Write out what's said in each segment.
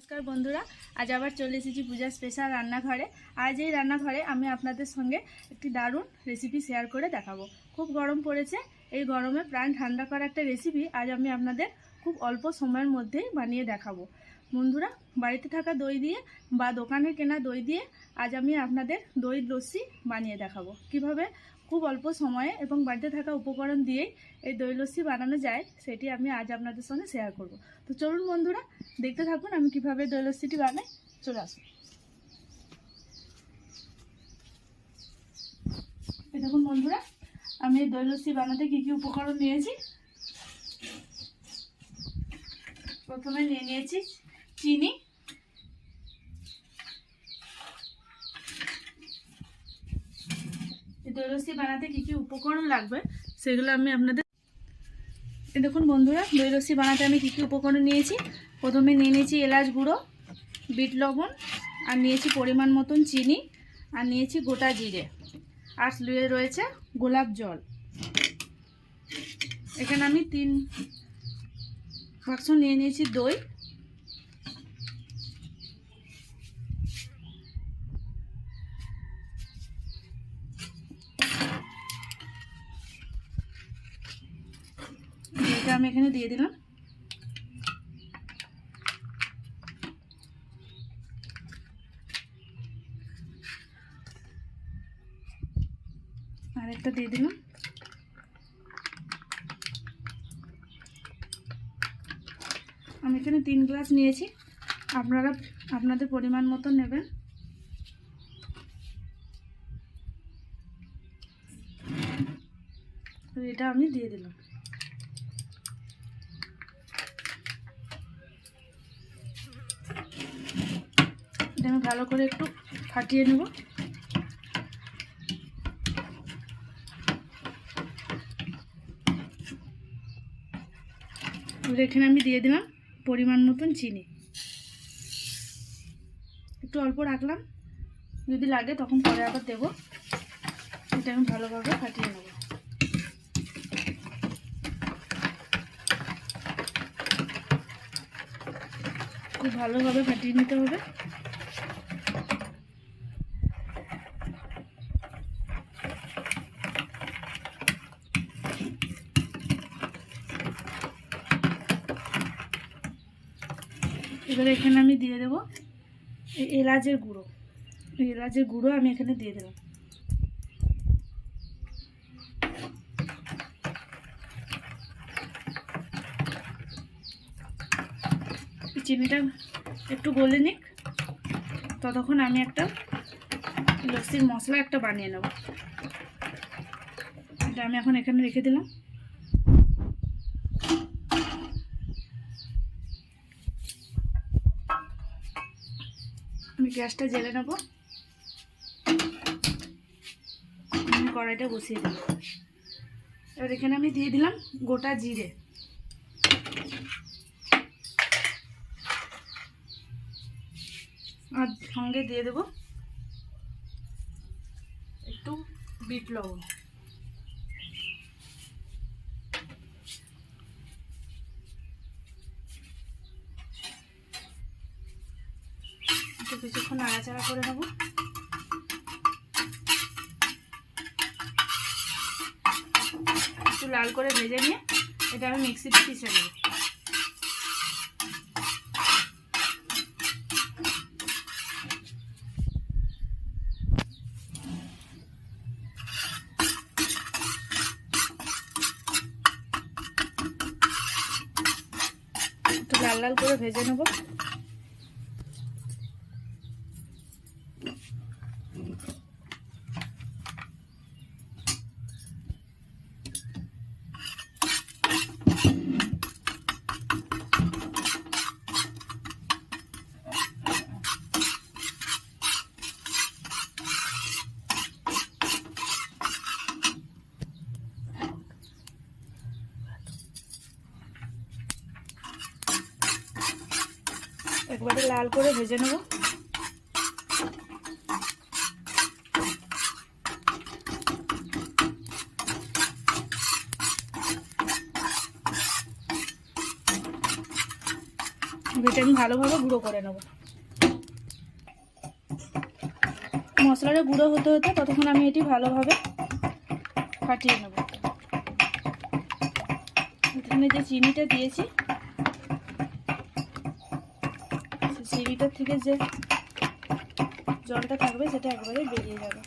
নমস্কার বন্ধুরা, আজ আবার চলে এসেছি পূজা স্পেশাল রান্নাঘরে। আজ এই রান্নাঘরে আমি আপনাদের সঙ্গে একটি দারুণ রেসিপি শেয়ার করে দেখাবো। খুব গরম পড়েছে, এই গরমে প্রাণ ঠান্ডা করা একটা রেসিপি আজ আমি আপনাদের খুব অল্প সময়ের মধ্যেই বানিয়ে দেখাবো। বন্ধুরা, বাড়িতে থাকা দই দিয়ে বা দোকানে কেনা দই দিয়ে আজ আমি আপনাদের দই লস্যি বানিয়ে দেখাবো। কীভাবে খুব অল্প সময়ে এবং বাড়িতে থাকা উপকরণ দিয়েই এই দই লস্যি বানানো যায়, সেটি আমি আজ আপনাদের সঙ্গে শেয়ার করব। তো চলুন বন্ধুরা, দেখতে থাকুন আমি কীভাবে দই লস্যিটি বানাই। চলে আসুন। দেখুন বন্ধুরা, আমি দই লস্যি বানাতে কী কী উপকরণ নিয়েছি। প্রথমে নিয়ে নিয়েছি চিনি এই দই লস্যি বানাতে কী কী উপকরণ লাগবে সেগুলো আমি আপনাদের দেখুন বন্ধুরা দই বানাতে আমি কী কী উপকরণ নিয়েছি। প্রথমে নিয়ে নিয়েছি এলাচ গুঁড়ো, বিট লবণ, আর নিয়েছি পরিমাণ মতন চিনি, আর নিয়েছি গোটা জিরে। আর লুয়ে রয়েছে গোলাপ জল। এখানে আমি তিন বাক্স নিয়ে নিয়েছি দই এটা আমি এখানে দিয়ে দিলাম। আরেকটা দিয়ে দিলাম। আমি এখানে তিন গ্লাস নিয়েছি। আপনারা, আপনাদের পরিমাণ মতো নেবেন। এটা আমি দিয়ে দিলাম। ভালো করে একটু ফাটিয়ে নেব। এখানে আমি দিয়ে দিলাম পরিমাণ মতন চিনি। একটু অল্প রাখলাম, যদি লাগে তখন পরে আবার দেবো। এটা আমি ভালোভাবে ফাটিয়ে নেব। খুব ভালোভাবে ফাটিয়ে নিতে হবে। এবারে এখানে আমি দিয়ে দেবো এলাচের গুঁড়ো। এলাচের গুঁড়ো আমি এখানে দিয়ে দেবো। চিনিটা একটু গলে নিক, ততক্ষণ আমি একটা লস্যির মশলা একটা বানিয়ে নেব। এটা আমি এখন এখানে রেখে দিলাম। গ্যাসটা জেলে নেব। কড়াইটা বসিয়ে দিলাম। এবার এখানে আমি দিয়ে দিলাম গোটা জিরে। আর সঙ্গে দিয়ে দেব একটু বিট লবণ একটু কিছুক্ষণ নাড়াচাড়া করে নেব। একটু লাল করে ভেজে নিয়ে এটা আমি মিক্সিতে পিষে নেব। লাল লাল করে ভেজে নেব। একবারে লাল করে ভেজে নেব। এটা আমি ভালোভাবে গুঁড়ো করে নেব। মশলাটা গুঁড়ো হতে হতে ততক্ষণ আমি এটি ভালোভাবে ফাটিয়ে নেব। এখানে যে চিনিটা দিয়েছি সেই থেকে যে জলটা থাকবে সেটা একবারে বেরিয়ে যাবে।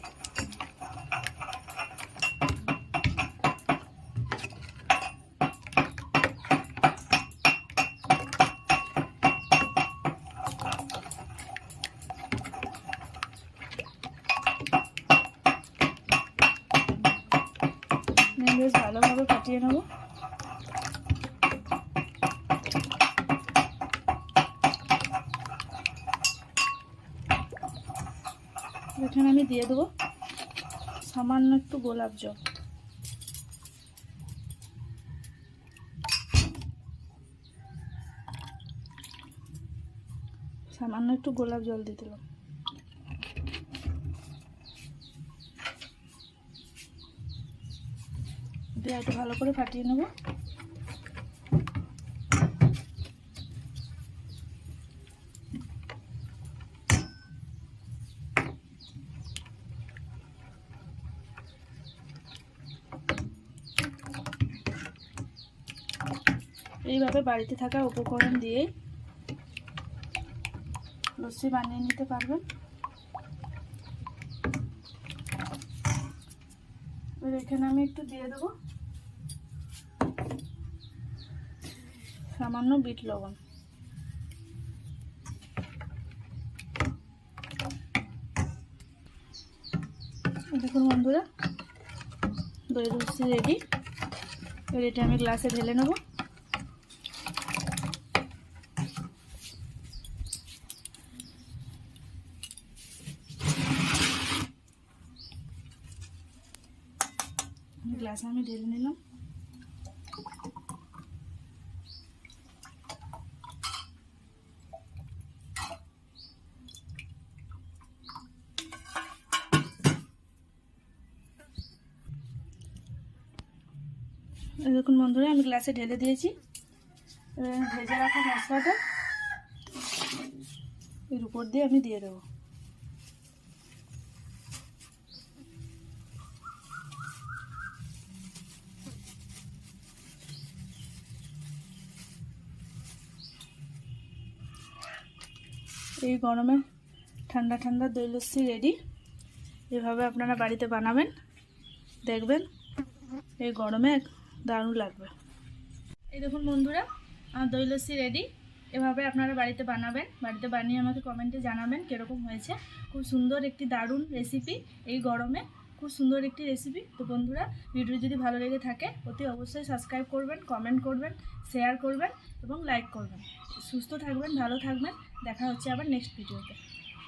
এখানে আমি দিয়ে দেবো সামান্য একটু গোলাপ জল। সামান্য একটু গোলাপ জল দিয়ে দিলাম। দিয়ে একটু ভালো করে ফাটিয়ে নেব। এইভাবে বাড়িতে থাকা উপকরণ দিয়ে লস্যি বানিয়ে নিতে পারবেন। এবার এখানে আমি একটু দিয়ে দেবো সামান্য বিট লবণ। দেখুন বন্ধুরা, দই লস্যি রেডি এবার এটা আমি গ্লাসে ঢেলে নেব। গ্লাসে আমি ঢেলে নিলাম। দেখুন বন্ধুরা, আমি গ্লাসে ঢেলে দিয়েছি। ভেজে রাখা মশলাটা এর উপর দিয়ে আমি দিয়ে দেবো। এই গরমে ঠান্ডা ঠান্ডা দই লস্যি রেডি এভাবে আপনারা বাড়িতে বানাবেন, দেখবেন এই গরমে দারুণ লাগবে। এই দেখুন বন্ধুরা, আমার দই লস্যি রেডি এভাবে আপনারা বাড়িতে বানাবেন, বাড়িতে বানিয়ে আমাকে কমেন্টে জানাবেন কীরকম হয়েছে। খুব সুন্দর একটি দারুণ রেসিপি এই গরমে। খুব সুন্দর একটি রেসিপি তো বন্ধুরা ভিডিও যদি ভালো লেগে থাকে, অতি অবশ্যই সাবস্ক্রাইব করবেন কমেন্ট করবেন শেয়ার করবেন এবং লাইক করবেন। সুস্থ থাকবেন, ভালো থাকবেন। দেখা হচ্ছে আবার নেক্সট ভিডিওতে